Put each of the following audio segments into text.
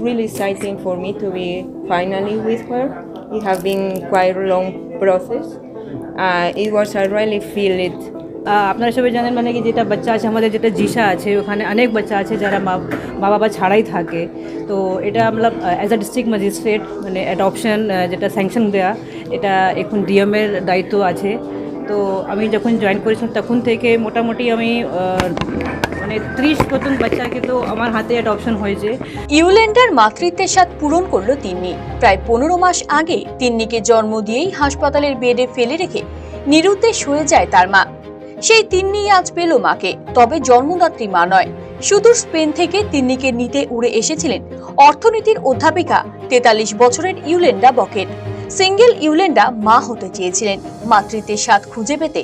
really exciting for me to be finally with her. It has been quite a long process. Uh, it was I really feel it. আপনারা সবাই জানেন মানে কি যেটা বাচ্চা আছে আমাদের যেটা জিসা আছে ওখানে অনেক বাচ্চা আছে যারা মা মা বাবা ছাড়াই থাকে তো এটা আমরা অ্যাজ আ ডিস্ট্রিক্ট ম্যাজিস্ট্রেট মানে অ্যাডপশন যেটা স্যাংশন দেওয়া এটা এখন ডিএমের দায়িত্ব আছে তো আমি যখন জয়েন করেছিলাম তখন থেকে মোটামুটি আমি মানে ত্রিশ মতন বাচ্চাকে তো আমার হাতে অ্যাডপশন হয়েছে। ইউল্যান্ডার মাতৃত্বের স্বাদ পূরণ করল তিন্নি। প্রায় পনেরো মাস আগে তিন্নিকে জন্ম দিয়েই হাসপাতালের বেডে ফেলে রেখে নিরুদ্দেশ হয়ে যায় তার মা। সেই তিন্নি আজ পেল মাকে, তবে জন্মদাত্রী মা নয়। সুদূর স্পেন থেকে তিন্নিকে নিতে উড়ে এসেছিলেন অর্থনীতির অধ্যাপিকা তেতাল্লিশ বছরের ইউলেন্ডা বকেট সিঙ্গেল ইউলেন্ডা মা হতে চেয়েছিলেন। মাতৃত্বের স্বাদ খুঁজে পেতে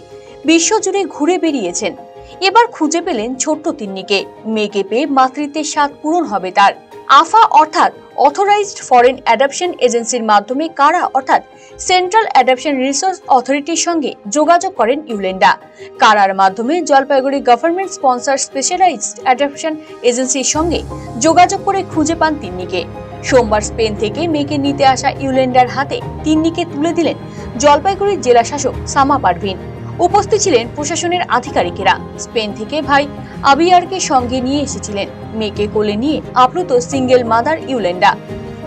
বিশ্বজুড়ে ঘুরে বেরিয়েছেন। এবার খুঁজে পেলেন ছোট্ট তিন্নিকে। মেয়েকে পেয়ে মাতৃত্বের স্বাদ পূরণ হবে তার। আফা অর্থাৎ অথরাইজড ফরেন অ্যাডাপশন এজেন্সির মাধ্যমে কারা অর্থাৎ সেন্ট্রাল অ্যাডাপশন রিসোর্স অথরিটির সঙ্গে যোগাযোগ করেন ইউলেন্ডা। কারার মাধ্যমে Jalpaiguri government sponsor specialised adoption এজেন্সির সঙ্গে যোগাযোগ করে খুঁজে পান তিন্নিকে। সোমবার স্পেন থেকে মেয়েকে নিতে আসা ইউলেন্ডার হাতে তিন্নিকে তুলে দিলেন জলপাইগুড়ির জেলা শাসক সামা পারভিন। উপস্থিত ছিলেন প্রশাসনের আধিকারিকেরা। স্পেন থেকে ভাই আবিয়ারকে সঙ্গে নিয়ে এসেছিলেন। মেয়েকে কোলে নিয়ে আপ্লুত সিঙ্গেল মাদার ইউলেন্ডা।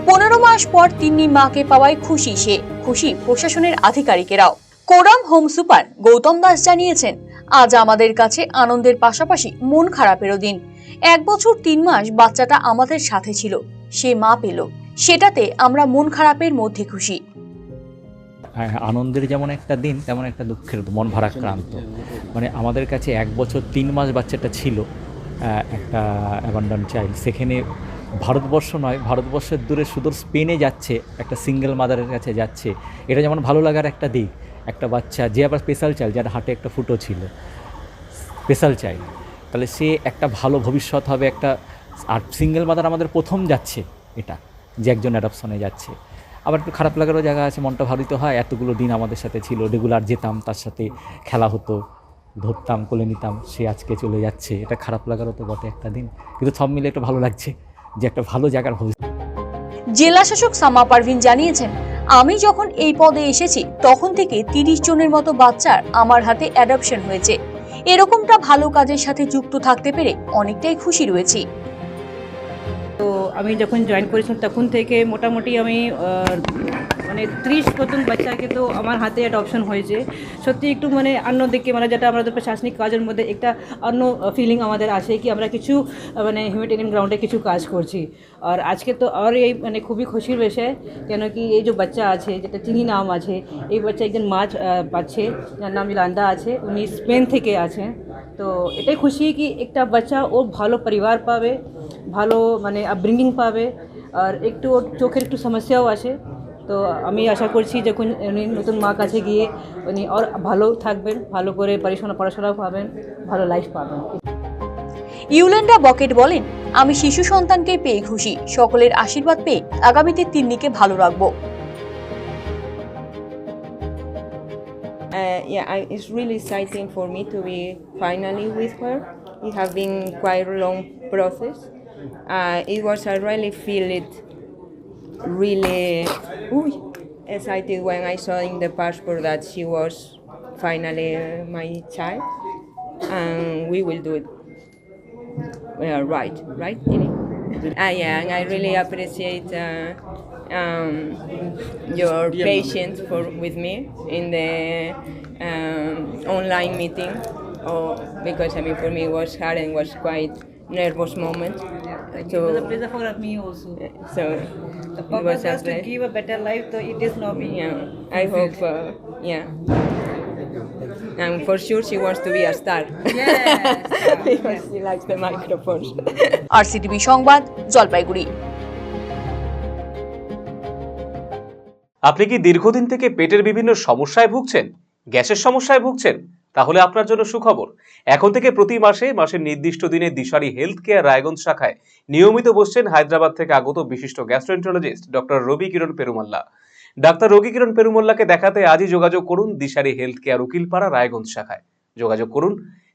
পনেরো মাস পর তিন্নি মাকে পাওয়ায় খুশি সে। খুশি প্রশাসনের আধিকারিকেরাও। কোরাম হোম সুপার গৌতম দাস জানিয়েছেন, আজ আমাদের কাছে আনন্দের পাশাপাশি মন খারাপেরও দিন। এক বছর তিন মাস বাচ্চাটা আমাদের সাথে ছিল। সে মা পেল। সেটাতে আমরা মন খারাপের মধ্যে খুশি। আনন্দের যেমন একটা দিন, তেমন একটা দুঃখের মন ভারাক্রান্ত। মানে আমাদের কাছে এক বছর তিন মাস বাচ্চাটা ছিল একটা অ্যাবান্ডন চাইল্ড সেখানে ভারতবর্ষ নয়, ভারতবর্ষের দূরে সুদূর স্পেনে যাচ্ছে, একটা সিঙ্গেল মাদারের কাছে যাচ্ছে। এটা যেমন ভালো লাগার একটা দিক, একটা বাচ্চা, যে আবার স্পেশাল চাইল্ড যার হাটে একটা ফুটো ছিল স্পেশাল চাইল্ড তাহলে সে একটা ভালো ভবিষ্যৎ হবে, একটা, আর সিঙ্গেল মাদার আমাদের প্রথম যাচ্ছে এটা, যে একজন অ্যাডপশনে যাচ্ছে। আবার একটু খারাপ লাগারও জায়গা আছে, মনটা ভাবিত হয়, এতগুলো দিন আমাদের সাথে ছিল রেগুলার যেতাম, তার সাথে খেলা হতো, ধরতাম, কোলে নিতাম, সে আজকে চলে যাচ্ছে, এটা খারাপ লাগারও তো বটে একটা দিন। কিন্তু সব মিলে একটু ভালো লাগছে যে একটা ভালো জায়গার ভবিষ্যৎ। জেলা শাসক সামা পারভিন জানিয়েছেন, আমি যখন এই পদে এসেছি, তখন থেকে তিরিশ জনের মতো বাচ্চার আমার হাতে অ্যাডপশন হয়েছে। এরকমটা ভালো কাজের সাথে যুক্ত থাকতে পেরে অনেকটাই খুশি রয়েছি। তো আমি যখন জয়েন করেছিলাম, তখন থেকে মোটামুটি আমি মানে ত্রিশ মতন বাচ্চাকে তো আমার হাতে অ্যাডপশন হয়েছে। সত্যি একটু মানে অন্য দিকে মানে যেটা আমাদের প্রশাসনিক কাজের মধ্যে একটা অন্য ফিলিং আমাদের আছে কি আমরা কিছু মানে হিউম্যানিটেরিয়ান গ্রাউন্ডে কিছু কাজ করছি। আর আজকে তো আর এই মানে খুবই খুশির বিষয়, কেন কি এই যে বাচ্চা আছে, যেটা চিনি নাম আছে, এই বাচ্চা একজন মাছ পাচ্ছে, যার নাম লান্দা আছে, উনি স্পেন থেকে আছেন। তো এটাই খুশি কি একটা বাচ্চা ও ভালো পরিবার পাবে, ভালো মানে আপব্রিঙ্গিং পাবে, আর একটু ওর চোখের একটু সমস্যাও আছে। তো আমি আশা করছি যখন উনি নতুন মা কাছে গিয়ে উনি আর ভালো থাকবেন, ভালো করে পড়াশোনা পড়াশোনা পাবেন, ভালো লাইফ পাবেন। ইউলেন্ডা বকেট বলেন, আমি শিশু সন্তানকে পেয়ে খুশি, সকলের আশীর্বাদ পেয়ে আগামীতে তিন্নিকে ভালো রাখব। Uh, yeah, I, it's really exciting for me to be finally with her. It has been quite a long process. Uh, it was I really feel it really ooh, excited when I saw in the passport that she was finally uh, my child, and we will do it right, right? Ah, yeah, and I really appreciate uh, um, your patience for with me in the um, online meeting. Oh, because I mean, for me, it was hard and was quite nervous moment. So, pleasure for me also. so The it was purpose was to give a better life, so it is not being yeah. I hope, uh, yeah. And for sure, she wants to be a star. Yes. because she likes the microphones. RCTV সংবাদ, জলপাইগুড়ি। আপনি কি দীর্ঘদিন থেকে পেটের বিভিন্ন সমস্যায় ভুগছেন? গ্যাসের সমস্যায় ভুগছেন? তাহলে আপনার জন্য সুখবর। এখন থেকে প্রতি মাসে মাসের নির্দিষ্ট দিনে দিশারি হেলথ কেয়ার রায়গঞ্জ শাখায় নিয়মিত বসছেন হায়দ্রাবাদ থেকে আগত বিশিষ্ট গ্যাস্ট্রোএন্টারোলজিস্ট ডক্টর রবি কিরণ পেরুমাল্লা। ডাক্তার রবি কিরণ পেরুমাল্লাকে দেখাতে আজই যোগাযোগ করুন দিশারি হেলথ কেয়ার উকিলপাড়া রায়গঞ্জ শাখায়। যোগাযোগ করুন